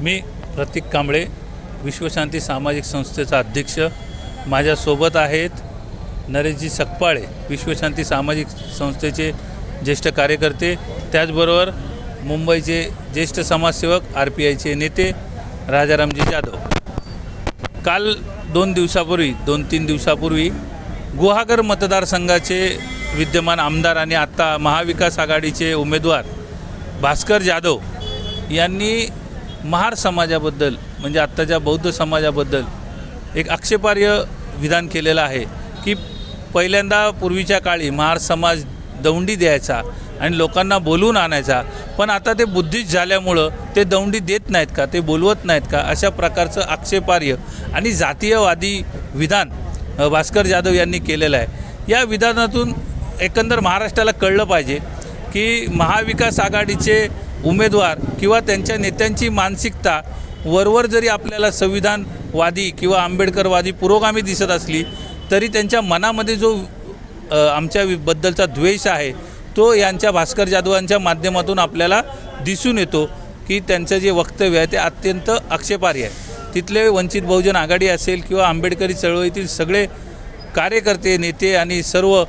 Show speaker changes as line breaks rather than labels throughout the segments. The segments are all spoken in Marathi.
मी प्रतीक कांबळे विश्वशांती सामाजिक संस्थेचा अध्यक्ष. माझ्यासोबत आहेत नरेशजी सकपाळे विश्वशांती सामाजिक संस्थेचे ज्येष्ठ कार्यकर्ते. त्याचबरोबर मुंबईचे ज्येष्ठ समाजसेवक आर पी आयचे नेते राजारामजी जाधव. काल दोन दिवसापूर्वी दोन तीन दिवसापूर्वी गुहागर मतदारसंघाचे विद्यमान आमदार आणि आत्ता महाविकास आघाडीचे उमेदवार भास्कर जाधव यांनी महार समाजाबद्दल म्हणजे आत्ताच्या बौद्ध समाजाबद्दल एक आक्षेपार्ह विधान केलेलं आहे की पहिल्यांदा पूर्वीच्या काळी महार समाज दौंडी द्यायचा आणि लोकांना बोलवून आणायचा. पण आता ते बुद्धिस्ट झाल्यामुळं ते दौंडी देत नाहीत का? ते बोलवत नाहीत का? अशा प्रकारचं आक्षेपार्ह आणि जातीयवादी विधान भास्कर जाधव यांनी केलेलं आहे. या विधानातून एकंदर महाराष्ट्राला कळलं पाहिजे की महाविकास आघाडीचे उमेदवार किंवा त्यांच्या नेत्यांची मानसिकता वरवर जरी आपल्याला संविधानवादी किंवा आंबेडकरवादी पुरोगामी दिसत असली तरी त्यांच्या मनामध्ये जो आमच्या बद्दलचा द्वेष आहे तो यांच्या भास्कर जाधवांच्या माध्यमातून आपल्याला दिसून येतो की त्यांचं जे वक्तव्य आहे ते अत्यंत आक्षेपार्ह आहे. तिथले वंचित बहुजन आघाडी असेल किंवा आंबेडकरी चळवळीतील सगळे कार्यकर्ते नेते आणि सर्व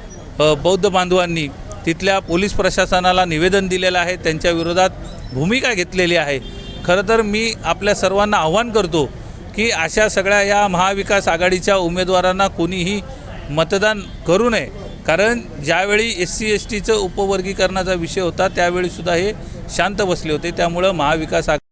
बौद्ध बांधवांनी तिथल्या पोलीस प्रशासनाला निवेदन दिलेलं आहे. त्यांच्या विरोधात भूमिका घेतलेली आहे. खरं तर मी आपल्या सर्वांना आव्हान करतो की अशा सगळ्या या महाविकास आघाडीच्या उमेदवारांना कोणीही मतदान करू नये. कारण ज्यावेळी एस सी एस टीचं उपवर्गीकरणाचा विषय होता त्यावेळीसुद्धा हे शांत बसले होते. त्यामुळं महाविकास आघाडी